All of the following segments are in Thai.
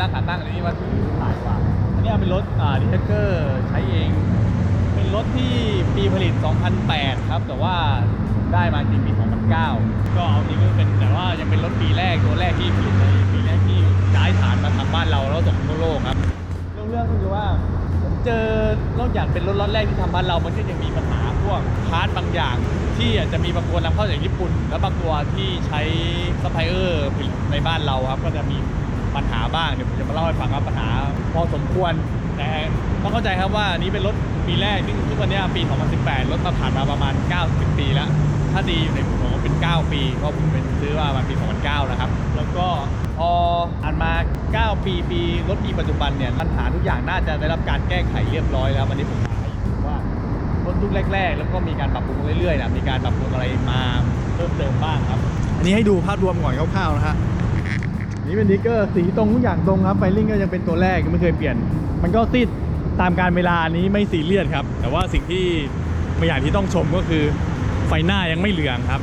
ตั้งขาตั้งอันนี้มาถึงถ่ายกว่าอันนี้เป็นรถอ่าดิเทคเกอร์ใช้เอง เป็นรถที่ปีผลิต 2008 ครับ แต่ว่าได้มาจริงปี 2009 ก็เอาจริงก็เป็นแต่ว่ายังเป็นรถปีแรกตัวแรกที่ผลิตในปีแรกที่ย้ายฐานมาทำบ้านเราแล้วส่งทั่วโลกครับเรื่องเรื่องก็คือว่าผมเจอนอกจากเป็นรถล็อตแรกที่ทำบ้านเรา มันก็ยังมีปัญหาพวกพาร์ทบางอย่าง ที่อาจจะมีบางตัวนำเข้าจากญี่ปุ่น แล้วบางตัวที่ใช้ซัพพลายเออร์ผลิตในบ้านเราครับก็จะมี ปัญหาบ้างเดี๋ยวผมจะมาเล่าให้ฟังครับปัญหาพอสมควรแต่ต้องเข้าใจครับว่านี้เป็นรถปีแรกซึ่งทุกวันเนี้ยปี 2018 รถมาผ่านมาประมาณ 90 ปีแล้ว ถ้าดีอยู่ในผมก็เป็น 9 ปีก็ผมเป็นซื้อมาประมาณปี 2009 นะครับ แล้วก็พออ่านมา 9 ปีปีรถปีปัจจุบันเนี่ยปัญหาทุกอย่างน่าจะได้รับการแก้ไขเรียบร้อยแล้ววันนี้ผมมาให้ดูว่ารถรุ่นแรก ๆ แล้วก็มีการปรับปรุงเรื่อยๆนะมีการปรับปรุงอะไรมาเพิ่มเติมบ้างครับ อันนี้ให้ดูภาพรวมก่อนคร่าวๆนะฮะ นี่เป็นดิกเกอร์สีตรงทุกอย่างตรงครับไฟลิ่งก็ยังเป็นตัวแรกยังไม่เคยเปลี่ยน มันก็ติดตามการเวลานี้ไม่ซีเรียสครับ แต่ว่าสิ่งที่ไม่อย่างที่ต้องชมก็คือไฟหน้ายังไม่เหลืองครับ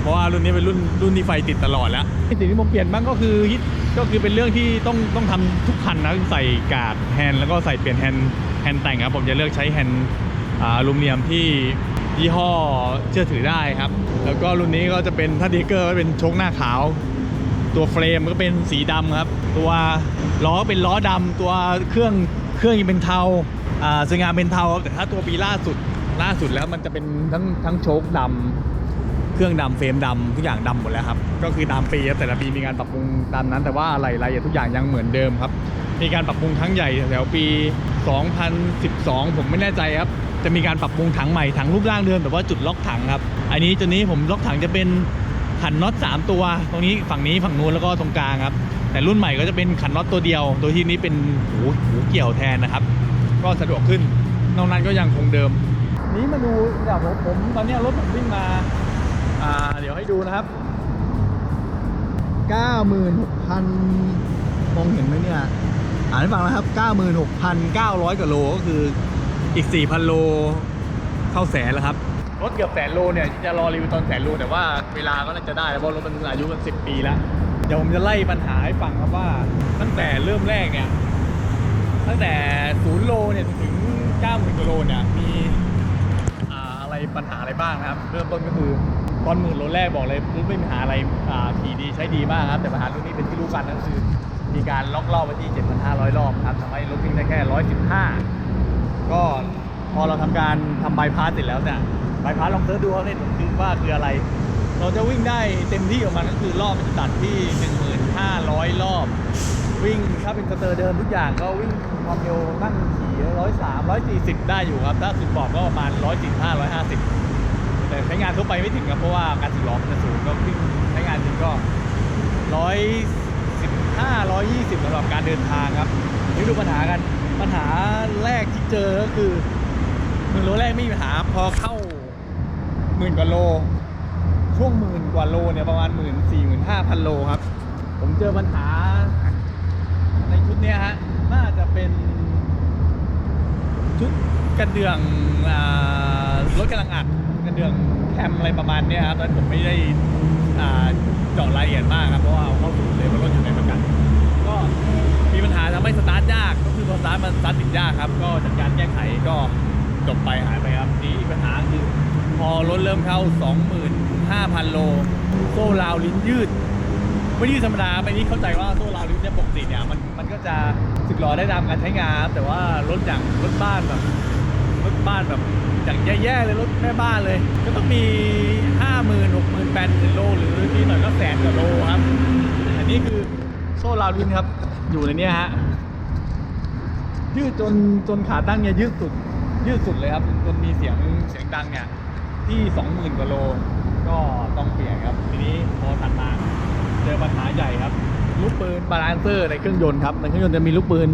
เพราะว่ารุ่นนี้เป็นรุ่นรุ่นที่ไฟติดตลอดแล้วสิ่งที่ผมเปลี่ยนบ้างก็คือฮิตก็คือเป็นเรื่องที่ต้องต้องทำทุกคันนะใส่กาดแฮนด์แล้วก็ใส่เปลี่ยนแฮนด์แฮนด์แต่งครับผมจะเลือกใช้แฮนด์อลูมิเนียมที่ยี่ห้อเชื่อถือได้ครับ แล้วก็รุ่นนี้ก็จะเป็นถ้าดิกเกอร์ก็เป็นชคหน้าขาว ตัวเฟรมก็เป็นสีดำครับ ตัวล้อเป็นล้อดำตัวเครื่องเครื่องยังเป็นเทาอ่าสวยงามเป็นเทาแต่ถ้าตัวปีล่าสุดล่าสุดแล้วมันจะเป็นทั้งทั้งโชคดำเครื่องดำเฟรมดำทุกอย่างดำหมดแล้วครับ ก็คือตามปีแต่ละปีมีการปรับปรุงตามนั้น แต่ว่าอะไรรายละเอียดทุกอย่างยังเหมือนเดิมครับ มีการปรับปรุงทั้งใหญ่แถวปี 2012 ผมไม่แน่ใจครับจะมีการปรับปรุงถังใหม่ถังรูปร่างเดิมแต่ว่าจุดล็อกถังครับ อันนี้ตัวนี้ผมล็อกถังจะเป็น ขันน็อต3 ตัว ตรงนี้ฝั่งนี้ฝั่งนู้นแล้วก็ตรงกลางครับ แต่รุ่นใหม่ก็จะเป็นขันน็อตตัวเดียวโดยที่นี้เป็นหูหูเกี่ยวแทนนะครับ ก็สะดวกขึ้น นอกนั้นก็ยังคงเดิม นี้มาดูเดี๋ยวผมผม ตอนนี้รถผมวิ่งมา อ่า เดี๋ยวให้ดูนะครับ 96,000มองเห็นไหมเนี่ย อ่านให้ฟังนะครับ 96,900กว่าโลก็คืออีก 4,000 โลเข้าแสนแล้วครับ รถเกือบแสนโลเนี่ยจะรอรีวิวตอนแสนโลแต่ว่าเวลาก็น่าจะได้แล้วเพราะรถมันอายุมันสิปีแล้วเดี๋ยวผมจะไล่ปัญหาให้ฟังครับว่า ตั้งแต่เริ่มแรกเนี่ยตั้งแต่ศูนย์โลเนี่ยถึงเก้าหมื่นกิโลเนี่ยมีอะไรปัญหาอะไรบ้างนะครับ เริ่มต้นก็คือตอนหมื่นโลแรกบอกเลยรุ่นไม่มีปัญหาอะไรขี่ดีใช้ดีมากครับแต่ปัญหารุ่นนี้เป็นที่รู้กันก็คือมีการล็อกรอบไปที่ 7,500 รอบครับทำให้รถวิ่งได้แค่ 115 ก็ พอเราทำการทำบายพาสเสร็จแล้วเนี่ยบายพาสลองเซิร์ชดูเขาเนี่ยคือว่าคืออะไร เราจะวิ่งได้เต็มที่ของมันก็คือรอบมันจะตัดที่ 1,500 รอบ วิ่งถ้าเป็นสเตอร์เดิมทุกอย่างก็วิ่งความเร็วนั่งขี่ร้อยสามร้อยสี่สิบได้อยู่ครับ ถ้าสุดบอกก็ประมาณร้อยสี่ห้าร้อยห้าสิบแต่ใช้งานทั่วไปไม่ถึงครับเพราะว่าการสึกล้อมันจะสูงก็วิ่งใช้งานจริงก็ร้อยสิบห้าร้อยยี่สิบสำหรับการเดินทางครับนี่ดูปัญหากันปัญหาแรกที่เจอก็คือ หมื่นโลแรกไม่มีปัญหาพอเข้าหมื่นกว่าโล ช่วงหมื่นกว่าโลเนี่ยประมาณหมื่นสี่หมื่นห้าพันโลครับ ผมเจอปัญหา ในชุดเนี้ยฮะน่าจะเป็นชุดกระเดื่องอรถกำลังอัดกระเดื่องแคมอะไรประมาณเนี้ยครับตอนผมไม่ได้เจาะรายละเอียดมากครับเพราะว่าเข้าสู่เลยเพราะรถอยู่ในประกัน ก็มีปัญหาทำให้สตาร์ทยากก็คือพอสตาร์ทมันสตาร์ทติดยากครับ ก็จัดการแก้ไขก็ จบไปหายไปครับนี้อีกปัญหาคือพอรถเริ่มเข้า 25,000 โล โซ่ราวลิ้นยืด ไม่ยืดธรรมดาไม่นี้เข้าใจว่าโซ่ราวลิ้นเนี่ยปกติเนี่ยมันมันก็จะสึกหรอได้ตามการใช้งานครับแต่ว่ารถอย่างรถบ้านแบบรถบ้านแบบอย่างแย่ๆเลยรถแม่บ้านเลย ก็ต้องมีห้าหมื่นหกหมื่นแปดหมื่นโลหรือนี่หน่อยก็แสนกว่าโลครับ อันนี้คือโซ่ราวลิ้นครับ อยู่ในนี้ฮะยืดจนจนขาตั้งเนี่ยยืดสุด ยืดสุดเลยครับจนมีเสียงเสียงดังเนี่ยที่สองหมื่นกว่าโลก็ต้องเปลี่ยนครับ ทีนี้พอถัดมาเจอปัญหาใหญ่ครับลูกปืนบาลานเซอร์ในเครื่องยนต์ครับในเครื่องยนต์จะมีลูกปืน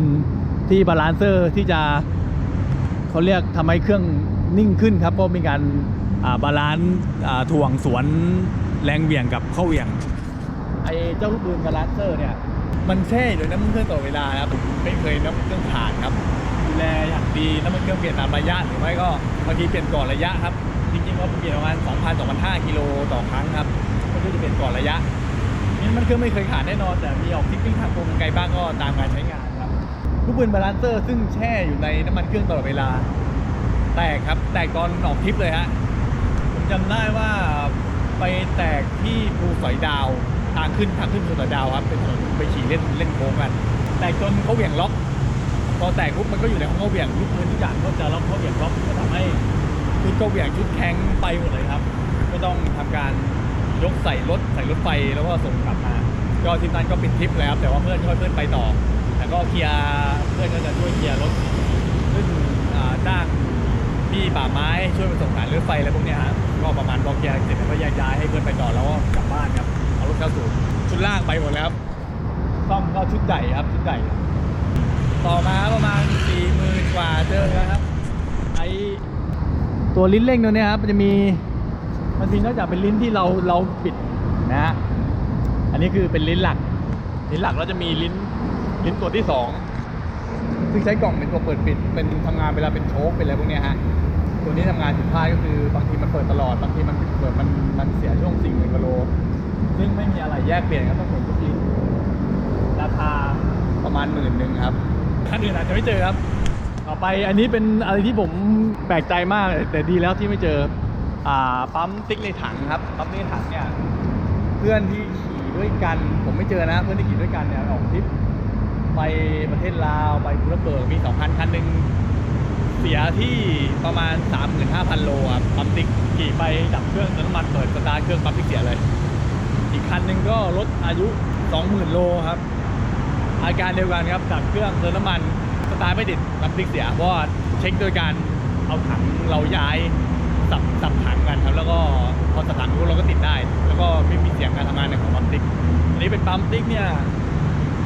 ที่บาลานเซอร์ที่จะเขาเรียกทำให้เครื่องนิ่งขึ้นครับเพราะมีการาบาลานซ์อ่าถ่วงสวนแรงเหวี่ยงกับเข้าเหวี่ยงไอ้เจ้าลูกปืนบาลานเซอร์เนี่ยมันแช่อยู่ในน้ำมันเครื่องตลอเวลาครับผมไม่เคยน้ำมันเครื่องผ่านครับ แลอย่างดีน้ำมันเครื่องเปลี่ยนตามระยะหรือไม่ก็บางทีเปลี่ยนก่อนระยะครับจริงๆก็เปลี่ยนประมาณ2,000 2,500กิโลต่อครั้งครับก็คือจะเปลี่ยนก่อนระยะนี่มันเครื่องไม่เคยขาดแน่นอน แต่มีออกทิปปิ้งทางโกงไกลบ้างก็ตามการใช้งานครับลูกปืนบาลานเซอร์ซึ่งแช่อยู่ในน้ำมันเครื่องตลอดเวลา แตกครับแตกตอนออกทิปเลยฮะผมจำได้ว่าไปแตกที่ภูสอยดาวทางขึ้นทางขึ้นภูสอยดาวครับเป็นถนนไปขี่เล่นเล่นโค้งกัน แตกจนเขาเหวี่ยงล็อก พอแตกปุ๊บมันก็อยู่ในห้องเขาเหวี่ยงลูกปืนทุกอย่างก็จะล็อกเขาเหวี่ยงล็อกก็ทำให้ชุดก็เหวี่ยงชุดแข็งไปหมดเลยครับ ก็ต้องทำการยกใส่รถใส่รถไฟแล้วก็ส่งกลับมา ก็ทีมนั้นก็ปิดทริปแล้วแต่ว่าเพื่อนช่วยเพื่อนไปต่อแล้วก็เคลียร์เพื่อนก็จะช่วยเคลียร์รถขึ้นอ่าจ้างพี่ป่าไม้ช่วยไปส่งสายรถไฟอะไรพวกนี้ยฮะก็ประมาณบอกแยกเสร็จแล้วก็แยกย้ายให้เพื่อนไปต่อแล้วก็กลับบ้านครับเอารถเข้าสู่ชุดล่างไปหมดแล้วครับซ่อมก็ชุดใหญ่ครับชุดใหญ่ ต่อมาประมาณสี่หมื่นกว่าเจอแล้วครับไอตัวลิ้นเร่งตัวนี้ครับมันจะมีมันมีนอกจากเป็นลิ้นที่เราเราปิดนะฮะอันนี้คือเป็นลิ้นหลัก ลิ้นหลักแล้วจะมีลิ้นลิ้นตัวที่สองซึ่งใช้กล่องเป็นตัวเปิดปิดเป็นทำงานเวลาเป็นโชคเป็นอะไรพวกนี้ฮะตัวนี้ทำงานผิดพลาดก็คือบางทีมันเปิดตลอดบางทีมันเปิดมันมันเสียช่วงสิ่งหนึ่งกิโลซึ่งไม่มีอะไรแยกเปลี่ยนก็ต้องหมุนทุกลิ้นราคาประมาณหมื่นหนึ่งครับ คันอื่นอาจจะไม่เจอครับ ต่อไปอันนี้เป็นอะไรที่ผมแปลกใจมากเลยแต่ดีแล้วที่ไม่เจออ่าปั๊มติ๊กในถังครับปั๊มติ๊กในถังเนี่ยเพื่อนที่ขี่ด้วยกัน ผมไม่เจอนะ เพื่อนที่ขี่ด้วยกันเนี่ยออกทริปไปประเทศลาวไปบุรีเบิร์กมีสองคันคันหนึ่งเสียที่ประมาณ35,000โลครับปั๊มติ๊กขี่ไปดับเครื่องเติมน้ำมันเปิดสตาร์ทเครื่องปั๊มติ๊กเสียเลย อีกคันหนึ่งก็รถอายุ 20,000 โลครับ อาการเดียวกันครับดับเครื่องเติมน้ำมันสตาร์ทไม่ติดปั๊มติ๊กเสียเพราะว่าเช็คโดยการเอาถังเราย้ายสับสับถังกันครับ แล้วก็พอสับถังปุ๊บเราก็ติดได้ แล้วก็ไม่มีเสียงการทำงานของปั๊มติ๊กอันนี้เป็นปั๊มติ๊กเนี่ย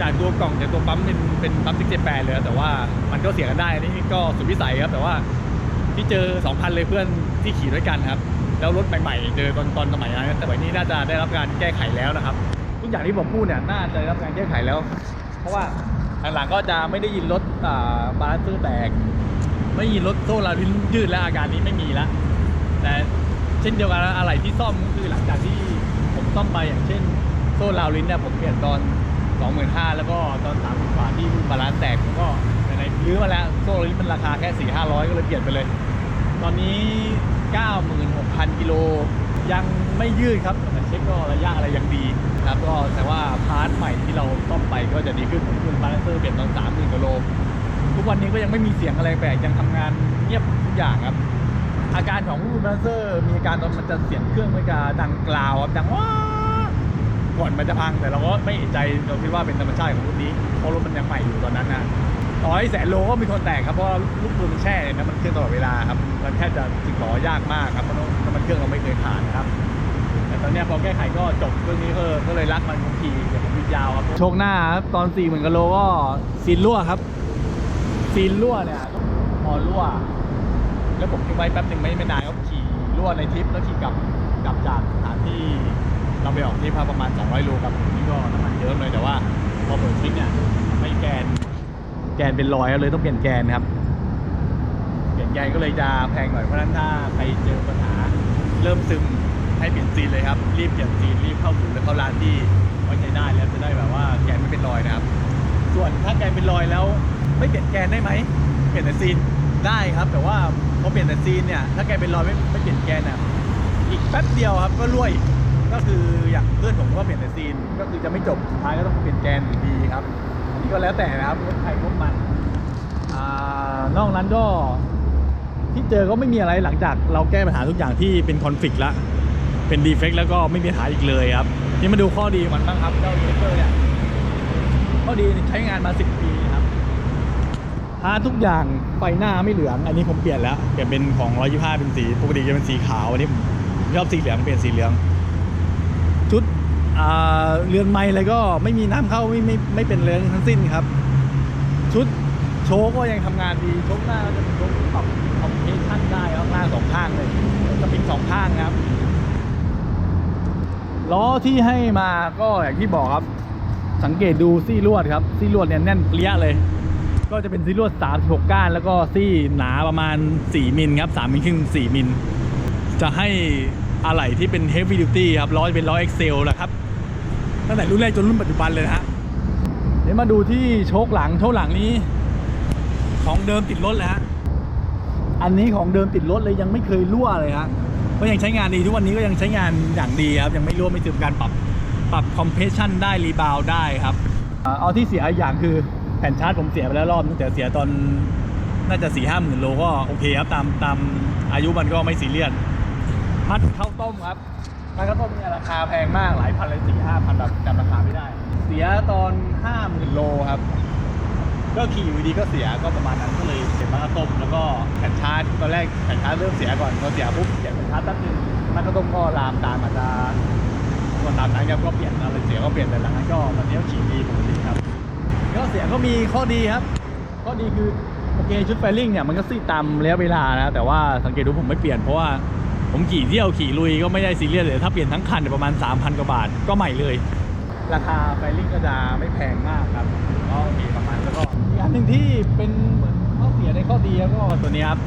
จากตัวกล่องจากตัวปั๊มเป็นเป็นปั๊มติ๊กเจแปนเลยแต่ว่ามันก็เสียกันได้อันนี่ก็สุดวิสัยครับแต่ว่าที่เจอ2,000เลยเพื่อนที่ขี่ด้วยกันครับ แล้วรถใหม่ๆเจอตอนตอนสมัยนั้นแต่วันนี้น่าจะได้รับการแก้ไขแล้วนะครับ ทุกอย่างที่ผมพูดเนี่ยน่าจะได้รับการแก้ไขแล้ว เพราะว่าหลังๆก็จะไม่ได้ยินรถบาลานซ์ซื้แตก ไม่ยินรถโซ่ลาวินยืดและอาการนี้ไม่มีละแต่เช่นเดียวกันอะไรที่ซ่อมก็คือหลังจากที่ผมซ่อมไปอย่างเช่น โซ่ลาวลินเนี่ยผมเปลี่ยนตอน 25,000 แล้วก็ตอน3กว่าที่บาลานซ์แตกผมก็ไหนๆรื้อมาแล้วโซ่ลาวลินมันราคาแค่ 4 500 ก็เลยเปลี่ยนไปเลย ตอนนี้ 96,000 กิโล ยังไม่ยืดครับแต่เช็คก็ระยะอะไรยังดีครับก็แต่ว่าพาร์ทใหม่ที่เราซ่อมไปก็จะดีขึ้นผมคือบาลานเซอร์เปลี่ยนตอน30,000กิโลทุกวันนี้ก็ยังไม่มีเสียงอะไรแปลกยังทำงานเงียบทุกอย่างครับ อาการของรูปบาลานเซอร์มีอาการตอนมันจะเสียงเครื่องมันจะดังกล่าวครับดังว้าก่อนมันจะพังแต่เราก็ไม่เอะใจเราคิดว่าเป็นธรรมชาติของรุ่นนี้เพราะรถมันยังใหม่อยู่ตอนนั้นนะ ต่อให้แสนโลก็มีคนแตกครับเพราะว่าลูกปืนมันแช่ในน้ำมันเครื่องตลอดเวลาครับมันแค่จะสึกหลอยากมากครับเพราะน้ำมันเครื่องเราไม่เคยผ่านนะครับ แต่ตอนเนี้ยพอแก้ไขก็จบเรื่องนี้ก็ก็เลยรักมันคงทีเดี๋ยวผมวิดยาวครับโชคหน้าครับตอน4ี่หมื่นกิโลก็ซีนรั่วครับซีนรั่วเนี่ยพอรั่ว แล้วผมทิ้งไว้แป๊บหนึ่งไม่ไม่นานก็ขี่รั่วในทริปแล้วขี่กลับกลับจากสถานที่เราไปออกทริปครับประมาณ 200โลครับนี่ก็น้ำมันเยอะเลยแต่ว่าพอเปิดทริปเนี่ยไม่แกนแกนเป็นรอยเลยต้องเปลี่ยนแกนครับ เปลี่ยนแกนก็เลยจะแพงหน่อยเพราะฉะนั้นถ้าใครเจอปัญหาเริ่มซึมให้เปลี่ยนซีนเลยครับ รีบเปลี่ยนซีนรีบเข้าศูนย์หรือเข้าร้านที่ไว้ใจได้แล้วจะได้แบบว่าแกนไม่เป็นรอยนะครับ ส่วนถ้าแกนเป็นรอยแล้ว ไม่เปลี่ยนแกนได้ไหมเปลี่ยนแต่ซีนได้ครับ แต่ว่าพอเปลี่ยนแต่ซีนเนี่ยถ้าแกนเป็นรอยไม่ไม่เปลี่ยนแกนอะอีกแป๊บเดียวครับก็รั่วก็คืออย่างเพื่อนผมก็เปลี่ยนแต่ซีนก็คือจะไม่จบสุดท้ายก็ต้องเปลี่ยนแกนอยู่ดีครับ ก็แล้วแต่นะครับรถใครรถมันอ่านอกนั้นก็ที่เจอก็ไม่มีอะไรหลังจากเราแก้ปัญหาทุกอย่างที่เป็นคอนฟ lict แล้วเป็นดีเฟกต์แล้วก็ไม่มีปัญหาอีกเลยครับ นี่มาดูข้อดีมันบ้างครับเจ้าเรเกอร์เนี่ยข้อดีใช้งานมา 10 ปีครับพาทุกอย่างไฟหน้าไม่เหลือง อันนี้ผมเปลี่ยนแล้วเปลี่ยนเป็นของ125เป็นสีปกติจะเป็นสีขาวอันนี้ผมชอบสีเหลืองเปลี่ยนสีเหลือง ชุด เรือนไม้อะไรก็ไม่มีน้ำเข้าไม่ไม่ไม่เป็นเรืองทั้งสิ้นครับ ชุดโชก็ยังทำงานดีโชว์หน้าจะเป็นโชว์ที่ปรับคอมเพรสชั่นได้ครับหน้าสองข้างเลยสปริงสองข้างครับล้อที่ให้มาก็อย่างที่บอกครับ สังเกตดูซี่ลวดครับซี่ลวดเนี่ยแน่นเปรี้ยเลย ก็จะเป็นซี่ลวด 36 ก้าน แล้วก็ซี่หนาประมาณ 4 มิลครับ3มิลครึ่ง4มิลจะให้อะไหล่ที่เป็น heavy duty ครับล้อจะเป็นล้อ Excel แหละครับ ตั้งแต่รุ่นแรกจนรุ่นปัจจุบันเลยนะฮะเดี๋ยวมาดูที่โชคหลังโชคหลังนี้ ของเดิมติดรถเลยฮะอันนี้ของเดิมติดรถเลยยังไม่เคยรั่วเลยฮะก็ยังใช้งานดีทุกวันนี้ก็ยังใช้งานอย่างดีครับยังไม่รั่วไม่ซึมการปรับปรับคอมเพรสชันได้รีบาวได้ครับเอาที่เสียอย่างคือแผ่นชาร์จผมเสียไปแล้วรอบนึงแต่เสียตอนน่าจะสี่ห้าหมื่นโลก็โอเคครับตามตามอายุมันก็ไม่ซีเรียสพัดข้าวต้มครับ พัดข้าวต้มเนี่ยราคาแพงมากหลายพันเลยสี่ห้าพันแบบจำราคาไม่ได้ เสียตอนห้าหมื่นโลครับ ก็ขี่อยู่ดีก็เสียก็ประมาณนั้นก็เลยเปลี่ยนมาข้าวต้มแล้วก็แผ่นชาร์จตอนแรกแผ่นชาร์จเริ่มเสียก่อนพอเสียปุ๊บเปลี่ยแผ่นชาร์จแป๊บนึงมาข้าวต้มก็ลามตามอาจจะก็ตามนั้นครับก็เปลี่ยนอะไรเสียก็เปลี่ยนแต่หลังนั้นก็ตอนนี้ก็ขี่ดีปกติครับก็เสียก็มีข้อดีครับ ข้อดีคือโอเคชุดไฟลิ่งเนี่ยมันก็ซีดตามระยะเวลานะแต่ว่าสังเกตดูผมไม่เปลี่ยนเพราะว่า ผมขี่เที่ยวขี่ลุยก็ไม่ได้ซีเรียสเลยถ้าเปลี่ยนทั้งคันเนี่ยประมาณ 3,000 กว่าบาทก็ใหม่เลย ราคาไฟลิ่งก็จะไม่แพงมากครับก็โอเคประมาณแล้วก็อีกอันหนึ่งที่เป็นเหมือนข้อเสียในข้อดีแล้วก็ตัวนี้ครับ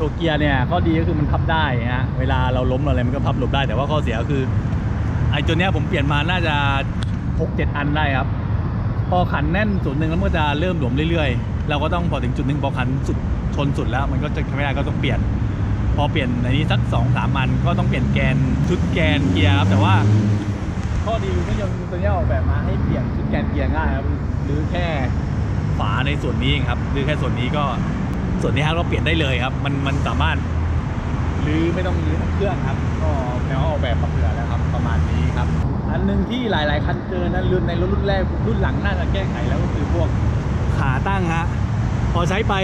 ตัวเกียร์เนี่ยข้อดีก็คือมันพับได้ฮะเวลาเราล้มเราอะไรมันก็พับหลบได้แต่ว่าข้อเสียก็คือไอ้ตัวเนี้ยผมเปลี่ยนมาน่าจะ6 7อันได้ครับ พอขันแน่นจุดหนึ่งแล้วมันก็จะเริ่มหลวมเรื่อยๆ เราก็ต้องพอถึงจุดหนึ่งพอขันสุดชนสุดแล้ว มันก็จะไม่ได้ก็ต้องเปลี่ยน พอเปลี่ยนในนี้สักสองสามันก็ต้องเปลี่ยนแกนชุดแกนเกียร์ครับแต่ว่าข้อดีคือเครื่องยนต์ตัวนี้ออกแบบมาให้เปลี่ยนชุดแกนเกียร์ง่ายครับหรือแค่ฝาในส่วนนี้เองครับหรือแค่ส่วนนี้ก็ส่วนนี้ครับก็เปลี่ยนได้เลยครับ มันมันสามารถหรือไม่ต้องรื้อทั้งเครื่องครับ ก็แนวออกแบบมาเผื่อแล้วครับ ประมาณนี้ครับ อันหนึ่งที่หลาย ๆ คันเจอนะรุ่นในรถรุ่นแรกรุ่นหลังน่าจะแก้ไขแล้วก็คือพวกขาตั้งฮะพอใช้ไป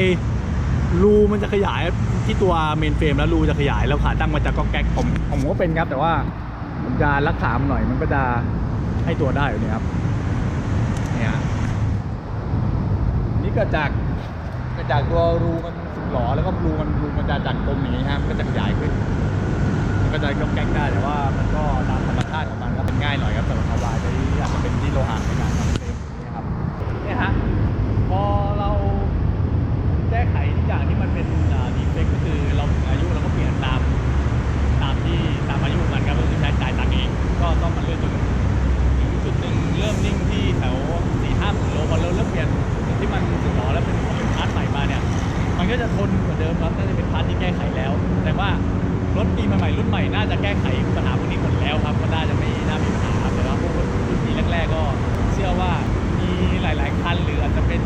รูมันจะขยายที่ตัวเมนเฟรมแล้วรูจะขยายแล้วขาตั้งมันจะก็แก๊กผมผมก็เป็นครับ แต่ว่าผมจะรักษามหน่อยมันก็จะให้ตัวได้อยู่เนี่ยครับเนี่ยฮะนี่ก็จากก็จากตัวรูมันสุดหล่อแล้วก็รูมันรูมันจะจากตรงนี้ฮะมันก็จะขยายขึ้นมันก็จะยกแก๊กได้แต่ว่ามันก็ตามธรรมชาติของมันก็เป็นง่ายหน่อยครับสำหรับคาวายที่อาจจะเป็นที่โลหะในการทำเฟรมนี่ครับเนี่ยฮะพอเราแก้ไข ที่มันเป็นดีเฟกก็คือเราอายุเราก็เปลี่ยนตามตามที่ตามอายุมันครับก็คือใช้จ่ายตังค์เองก็ต้องมาเลื่อนจนถึงจุดหนึ่งเริ่มนิ่งที่แถวสี่ห้าโลพอเราเริ่มเปลี่ยนที่มันสุดหล่อแล้วเป็นเป็นพาร์ทใหม่มาเนี่ยมันก็จะทนกว่าเดิมครับน่าจะเป็นพาร์ทที่แก้ไขแล้ว แต่ว่ารถปีใหม่รุ่นใหม่น่าจะแก้ไขปัญหาพวกนี้หมดแล้วครับก็น่าจะไม่น่ามีปัญหาครับแต่ว่าพวกรุ่นปีแรกๆก็ เชื่อว่ามีหลาย ๆคันหรืออาจจะเป็น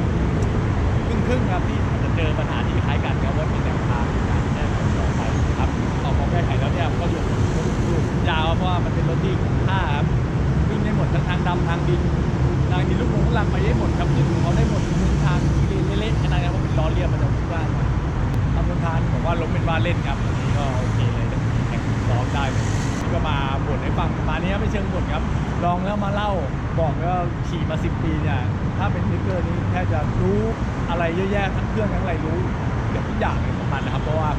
ครึ่งครึ่งๆครับที่ ที่ห้าครับวิ่งได้หมดทั้งทางดำทางดินทางดินลูกลงลูกลังไปได้หมดครับดินเขาได้หมดทุกทางที่เลนเละๆขนาดนั้นเพราะเป็นล้อเลียบมันจะวิ่งได้ทำบนทางผมว่าล้มเป็นว่าเล่นครับอันนี้ก็โอเคเลยแข่งซ้อมได้เลยนี่ก็มาบ่นให้ฟังมาณนี้ครับไม่เชิงบ่นครับลองแล้วมาเล่าบอกเลยว่าขี่มาสิบปีเนี่ยถ้าเป็นนิกเกอร์นี่แทบจะรู้อะไรเยอะแยะทั้งเครื่องทั้งอะไรรู้เกือบทุกอย่างเลยของมันนะครับเพราะว่า